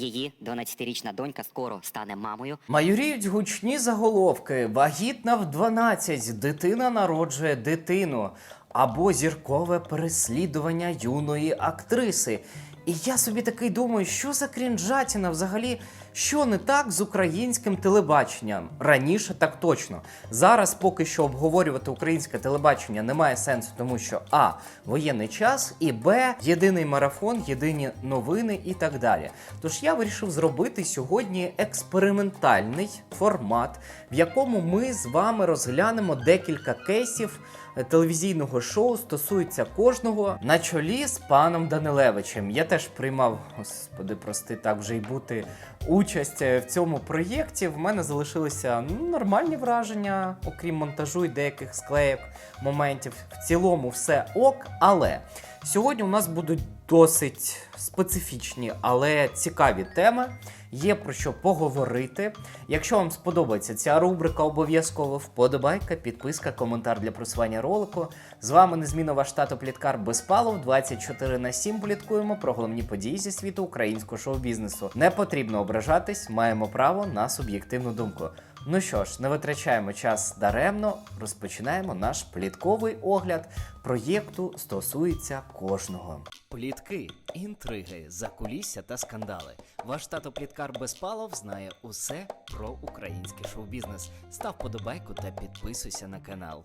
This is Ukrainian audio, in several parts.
Її 12-річна донька скоро стане мамою. Майоріють гучні заголовки. Вагітна в 12, дитина народжує дитину. Або зіркове переслідування юної актриси. І я собі такий думаю, що за крінжатіна взагалі, що не так з українським телебаченням? Раніше так точно. Зараз поки що обговорювати українське телебачення немає сенсу, тому що А. Воєнний час, і Б. Єдиний марафон, єдині новини і так далі. Тож я вирішив зробити сьогодні експериментальний формат, в якому ми з вами розглянемо декілька кейсів телевізійного шоу стосується кожного на чолі з паном Данилевичем. Я теж приймав, господи, прости, так вже й бути участь е, в цьому проєкті. В мене залишилися ну, нормальні враження, окрім монтажу і деяких склеїв моментів. В цілому все ок, але сьогодні у нас будуть досить специфічні, але цікаві теми. Є про що поговорити. Якщо вам сподобається ця рубрика, обов'язково вподобайка, підписка, коментар для просування ролику. З вами незмінно ваш тато Пліткар Безпалов. 24 на 7 пліткуємо про головні події зі світу українського шоу-бізнесу. Не потрібно ображатись, маємо право на суб'єктивну думку. Ну що ж, не витрачаємо час даремно, розпочинаємо наш плітковий огляд проєкту стосується кожного. Плітки, інтриги, закулісся та скандали. Ваш тато Пліткар Безпалов знає усе про український шоу-бізнес. Став подобайку та підписуйся на канал.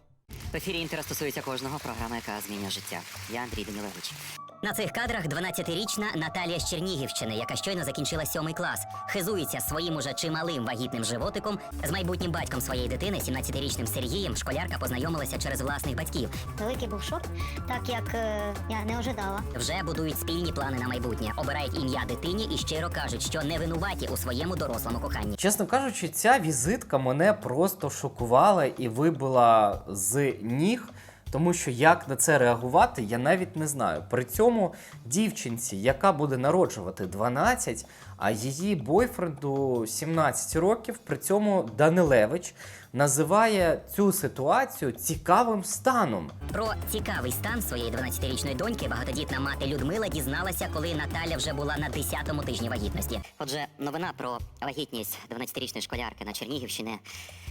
В ефірі інтера стосується кожного програма, яка змінює життя. Я Андрій Данілевич. На цих кадрах 12-річна Наталія з Чернігівщини, яка щойно закінчила сьомий клас, хизується своїм уже чималим вагітним животиком. З майбутнім батьком своєї дитини, 17-річним Сергієм, школярка познайомилася через власних батьків. Великий був шок, так як е, я не ожидала. Вже будують спільні плани на майбутнє, обирають ім'я дитині і щиро кажуть, що не винуваті у своєму дорослому коханні. Чесно кажучи, ця візитка мене просто шокувала і вибила з ніг. Тому що як на це реагувати, я навіть не знаю. При цьому дівчинці, яка буде народжувати 12, а її бойфренду 17 років, при цьому Данилевич називає цю ситуацію цікавим станом. Про цікавий стан своєї 12-річної доньки багатодітна мати Людмила дізналася, коли Наталя вже була на 10-му тижні вагітності. Отже, новина про вагітність 12-річної школярки на Чернігівщині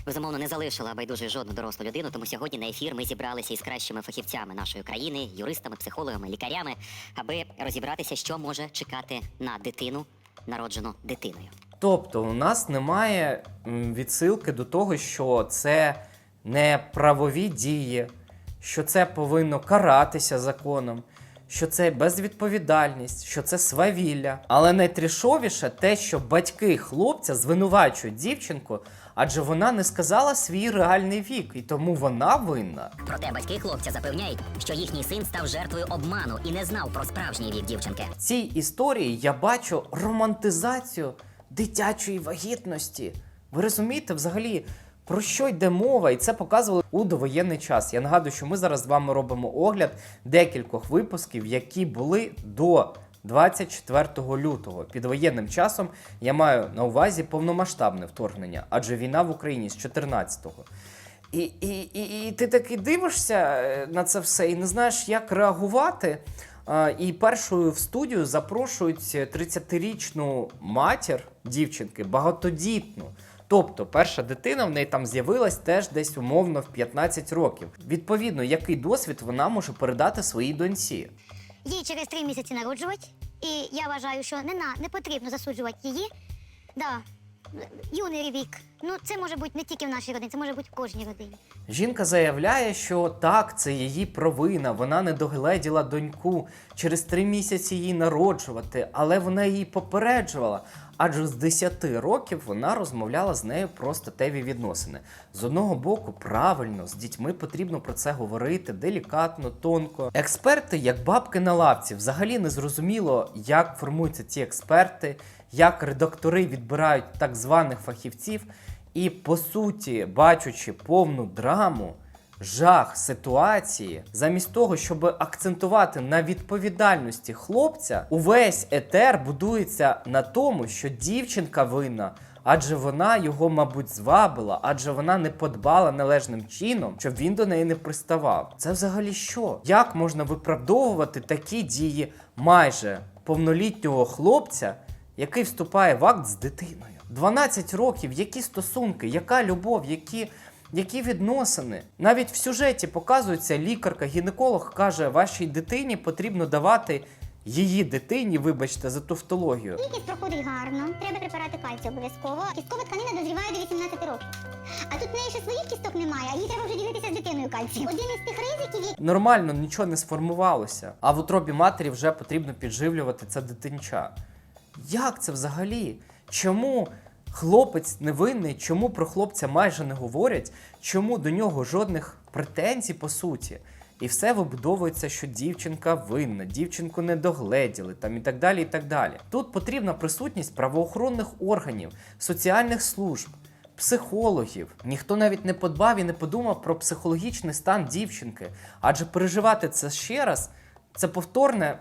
безумовно не залишила байдуже жодну дорослу людину. Тому сьогодні на ефір ми зібралися із кращими фахівцями нашої країни, юристами, психологами, лікарями, аби розібратися, що може чекати на дитину, народжену дитиною. Тобто, у нас немає відсилки до того, що це не правові дії, що це повинно каратися законом, що це безвідповідальність, що це свавілля. Але найтрішовіше те, що батьки хлопця звинувачують дівчинку, адже вона не сказала свій реальний вік, і тому вона винна. Проте батьки хлопця запевняють, що їхній син став жертвою обману і не знав про справжній вік дівчинки. В цій історії я бачу романтизацію дитячої вагітності. Ви розумієте, взагалі, про що йде мова? І це показували у довоєнний час. Я нагадую, що ми зараз з вами робимо огляд декількох випусків, які були до 24 лютого. Під воєнним часом я маю на увазі повномасштабне вторгнення, адже війна в Україні з 14-го. І, і, і, і ти таки дивишся е, на це все і не знаєш, як реагувати. І першою в студію запрошують 30-річну матір дівчинки, багатодітну. Тобто, перша дитина в неї там з'явилась теж десь умовно в 15 років. Відповідно, який досвід вона може передати своїй доньці. Їй через три місяці народжувати, і я вважаю, що не на не потрібно засуджувати її. Да, юний вік. Ну це може бути не тільки в нашій родині, це може бути в кожній родині. Жінка заявляє, що так, це її провина. Вона не догледіла доньку через три місяці її народжувати, але вона її попереджувала. Адже з 10 років вона розмовляла з нею про статеві відносини. З одного боку, правильно, з дітьми потрібно про це говорити делікатно, тонко. Експерти, як бабки на лавці, взагалі не зрозуміло, як формуються ці експерти, як редактори відбирають так званих фахівців. І по суті, бачучи повну драму, жах ситуації, замість того, щоб акцентувати на відповідальності хлопця, увесь етер будується на тому, що дівчинка винна. Адже вона його, мабуть, звабила, адже вона не подбала належним чином, щоб він до неї не приставав. Це взагалі що? Як можна виправдовувати такі дії майже повнолітнього хлопця, який вступає в акт з дитиною. 12 років, які стосунки, яка любов, які, які відносини. Навіть в сюжеті показується лікарка, гінеколог каже, вашій дитині потрібно давати її дитині, вибачте, за тавтологію. Кількість проходить гарно, треба препарати кальцію обов'язково. Кісткова тканина дозріває до 18 років. А тут в неї ще своїх кісток немає, а їй треба вже ділитися з дитиною кальцієм. Один із тих ризиків, Нормально нічого не сформувалося, а в утробі матері вже потрібно підживлювати це дитинча. Як це взагалі? Чому хлопець невинний? Чому про хлопця майже не говорять? Чому до нього жодних претензій по суті? І все вибудовується, що дівчинка винна, дівчинку не догледіли там і так далі. і так далі. Тут потрібна присутність правоохоронних органів, соціальних служб, психологів. Ніхто навіть не подбав і не подумав про психологічний стан дівчинки. Адже переживати це ще раз це повторне.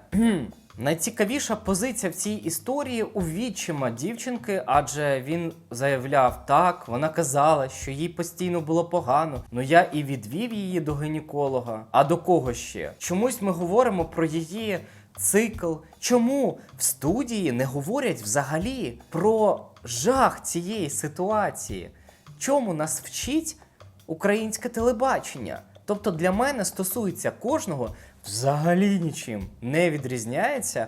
Найцікавіша позиція в цій історії у відчима дівчинки, адже він заявляв так, вона казала, що їй постійно було погано. Ну я і відвів її до гінеколога. А до кого ще? Чомусь ми говоримо про її цикл. Чому в студії не говорять взагалі про жах цієї ситуації? Чому нас вчить українське телебачення? Тобто для мене стосується кожного взагалі нічим не відрізняється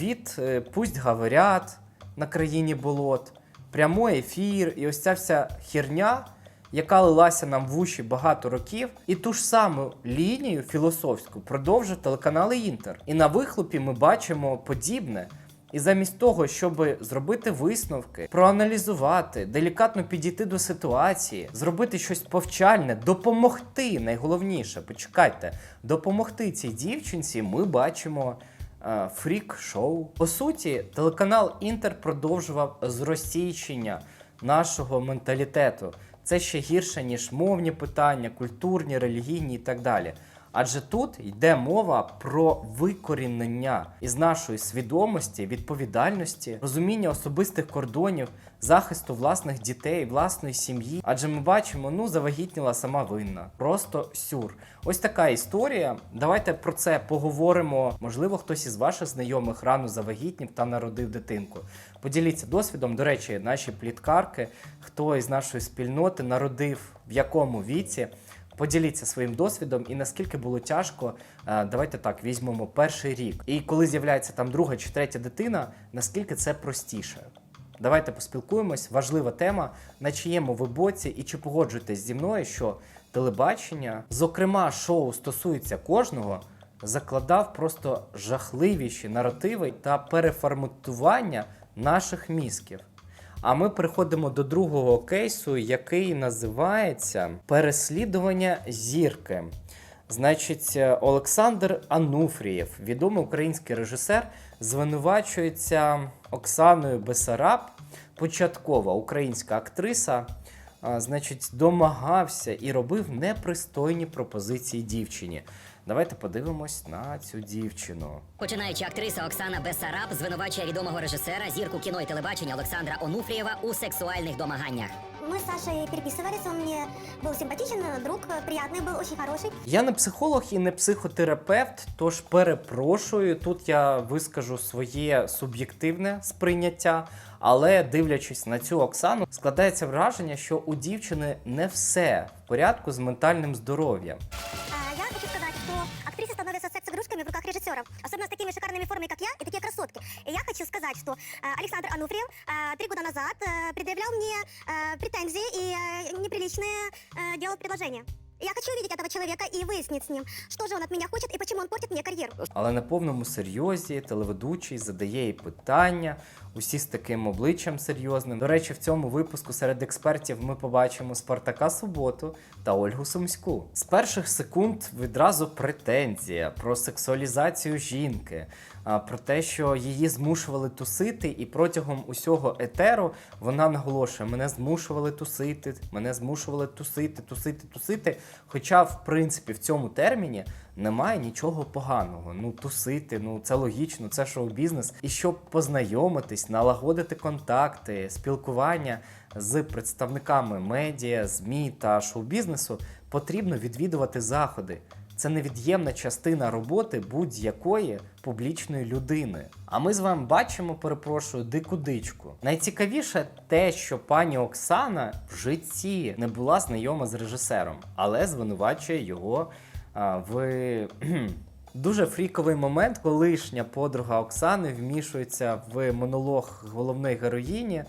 від е, пусть говорять на країні болот, прямой ефір і ось ця вся херня, яка лилася нам в уші багато років, і ту ж саму лінію філософську продовжує телеканали Інтер. І на вихлопі ми бачимо подібне. І замість того, щоб зробити висновки, проаналізувати, делікатно підійти до ситуації, зробити щось повчальне, допомогти, найголовніше, почекайте, допомогти цій дівчинці, ми бачимо е, фрік-шоу. По суті, телеканал Інтер продовжував зросійщення нашого менталітету. Це ще гірше, ніж мовні питання, культурні, релігійні і так далі. Адже тут йде мова про викорінення із нашої свідомості, відповідальності, розуміння особистих кордонів, захисту власних дітей, власної сім'ї. Адже ми бачимо, ну завагітніла сама винна. Просто сюр. Ось така історія. Давайте про це поговоримо. Можливо, хтось із ваших знайомих рано завагітнів та народив дитинку. Поділіться досвідом. До речі, наші пліткарки, хто із нашої спільноти народив в якому віці. Поділіться своїм досвідом і наскільки було тяжко. е, Давайте так візьмемо перший рік. І коли з'являється там друга чи третя дитина, наскільки це простіше. Давайте поспілкуємось. Важлива тема. На чиєму ви боці, і чи погоджуєтесь зі мною, що телебачення, зокрема, шоу стосується кожного, закладав просто жахливіші наративи та переформатування наших мізків. А ми переходимо до другого кейсу, який називається Переслідування зірки. Значить, Олександр Ануфрієв, відомий український режисер, звинувачується Оксаною Бесараб, початкова українська актриса. А, Значить, домагався і робив непристойні пропозиції дівчині. Давайте подивимось на цю дівчину. Починаючи актриса Оксана Бесараб звинувачує відомого режисера, зірку кіно і телебачення Олександра Онуфрієва у сексуальних домаганнях. Мы с Сашей переписывались, он мне был симпатичен, друг приятный был, очень хороший. Я не психолог і не психотерапевт, тож перепрошую. Тут я вискажу своє суб'єктивне сприйняття, але дивлячись на цю Оксану, складається враження, що у дівчини не все в порядку з ментальним здоров'ям. такими шикарными формами, как я, и такие красотки. И я хочу сказать, что э, Александр Ануфриев э, три года назад э, предъявлял мне э, претензии и э, неприличные э, делал предложения. И Я хочу увидеть этого человека и выяснить с ним, что же он от меня хочет и почему он портит мне карьеру. Але на повному серйозі телеведучий задає їй питання, усі з таким обличчям серйозним. До речі, в цьому випуску серед експертів ми побачимо Спартака Суботу та Ольгу Сумську. З перших секунд відразу претензія про сексуалізацію жінки, про те, що її змушували тусити, і протягом усього етеру вона наголошує: мене змушували тусити, мене змушували тусити, тусити, тусити. Хоча, в принципі, в цьому терміні немає нічого поганого. Ну, тусити, ну це логічно, це шоу-бізнес. І щоб познайомитись, налагодити контакти, спілкування з представниками медіа, ЗМІ та шоу-бізнесу, потрібно відвідувати заходи. це невід'ємна частина роботи будь-якої публічної людини. А ми з вами бачимо, перепрошую, дику дичку. Найцікавіше те, що пані Оксана в житті не була знайома з режисером, але звинувачує його в дуже фріковий момент. Колишня подруга Оксани вмішується в монолог головної героїні,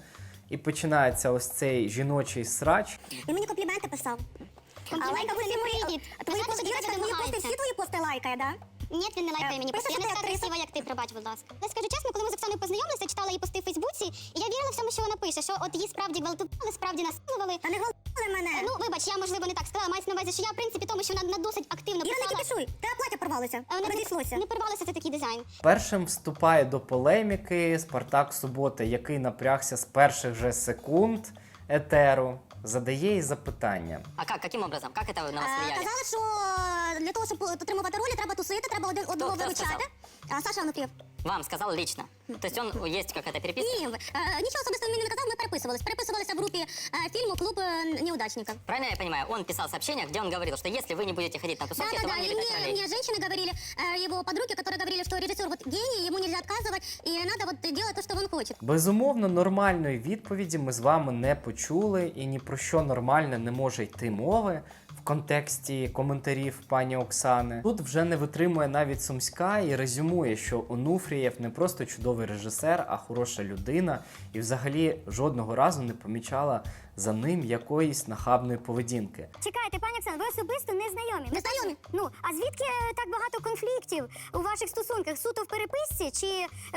і починається ось цей жіночий срач. Він мені компліменти писав. А Компліменти усі не Твої пости, що Ірочка, пости, всі твої пости лайкає, да? Ні, він не лайкає мені Пише. Я не така красива, як ти, пробач, будь ласка. Я скажу чесно, коли ми з Оксаною познайомилися, читала її пости в Фейсбуці, і я вірила всьому, що вона пише, що от її справді гвалтували, справді насилували. Та не гвалтували мене. Ну, вибач, я можливо не так сказала, мається на увазі, що я в принципі тому, що вона на досить активно Іра, не писала. кіпішуй. Тебе плаття порвалося. А вона Розійшлося. Не порвалося це такий дизайн. Першим вступає до полеміки Спартак Субота, який напрягся з перших же секунд етеру, задає їй запитання. А как, каким образом? Как это на вас Е, влияли? Казали, що для того, щоб отримувати ролі, треба тусити, треба один одного виручати. А Саша Ануфрів. Вам сказал лично. То есть он есть какая-то переписка? Ні, е, нічого особистого він мені не казав, ми переписувались. Переписувалися в групі е, фільму Клуб е, неудачника. Правильно я понимаю, он писал сообщение, где он говорил, что если вы не будете ходить на Да, тусовки, да, то да. вам не И видать мне, ролей. мне женщины говорили, э, его подруги, которые говорили, что режиссер вот гений, ему нельзя отказывать, и надо вот делать то, что он хочет. Безумовно, нормальної відповіді ми з вами не почули, і ні про що нормальне не може йти мови контексті коментарів пані Оксани. Тут вже не витримує навіть Сумська і резюмує, що Онуфрієв не просто чудовий режисер, а хороша людина, і взагалі жодного разу не помічала за ним якоїсь нахабної поведінки. Чекайте, пані Оксана, ви особисто не знайомі. Не знайомі? Ну, а звідки е, так багато конфліктів у ваших стосунках? Суто в переписці? Чи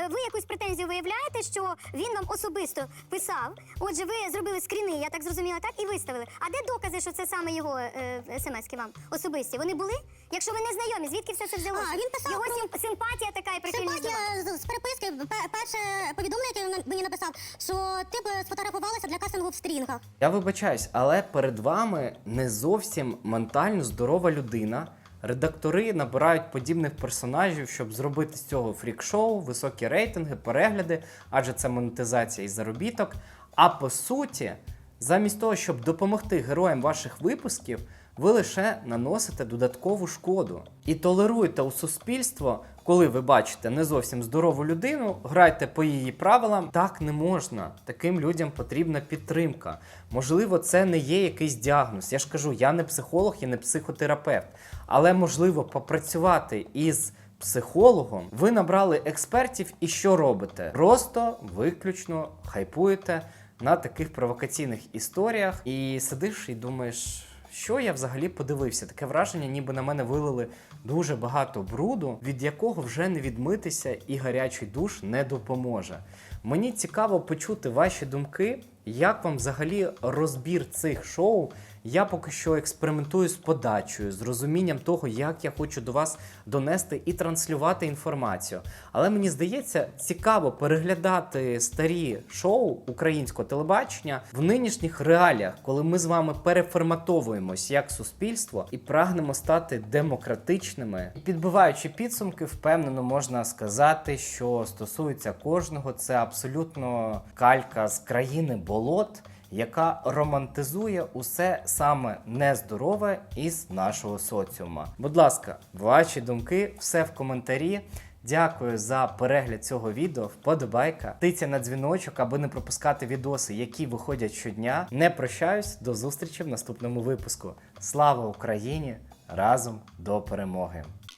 е, ви якусь претензію виявляєте, що він вам особисто писав? Отже, ви зробили скріни, я так зрозуміла, так і виставили. А де докази, що це саме його е, смски вам особисті? Вони були? Якщо ви не знайомі, звідки все це взялося? А, він писав його про- сим- симпатія така і прихильність. до вас. Симпатія з, переписки, пе- перше повідомлення, яке він мені написав, що ти б сфотографувалася для кастингу в стрінгах. Я вибачаюсь, але перед вами не зовсім ментально здорова людина. Редактори набирають подібних персонажів, щоб зробити з цього фрік-шоу, високі рейтинги, перегляди, адже це монетизація і заробіток. А по суті, замість того, щоб допомогти героям ваших випусків, ви лише наносите додаткову шкоду і толеруєте у суспільство, коли ви бачите не зовсім здорову людину, грайте по її правилам. Так не можна. Таким людям потрібна підтримка. Можливо, це не є якийсь діагноз. Я ж кажу, я не психолог і не психотерапевт, але можливо попрацювати із. Психологом ви набрали експертів і що робите? Просто виключно хайпуєте на таких провокаційних історіях і сидиш і думаєш, що я взагалі подивився? Таке враження, ніби на мене вилили дуже багато бруду, від якого вже не відмитися, і гарячий душ не допоможе. Мені цікаво почути ваші думки, як вам взагалі розбір цих шоу. Я поки що експериментую з подачею, з розумінням того, як я хочу до вас донести і транслювати інформацію. Але мені здається, цікаво переглядати старі шоу українського телебачення в нинішніх реаліях, коли ми з вами переформатовуємось як суспільство і прагнемо стати демократичними. Підбиваючи підсумки, впевнено можна сказати, що стосується кожного, це абсолютно калька з країни болот яка романтизує усе саме нездорове із нашого соціума. Будь ласка, ваші думки, все в коментарі. Дякую за перегляд цього відео. Вподобайка, тиця на дзвіночок, аби не пропускати відоси, які виходять щодня. Не прощаюсь до зустрічі в наступному випуску. Слава Україні! Разом до перемоги!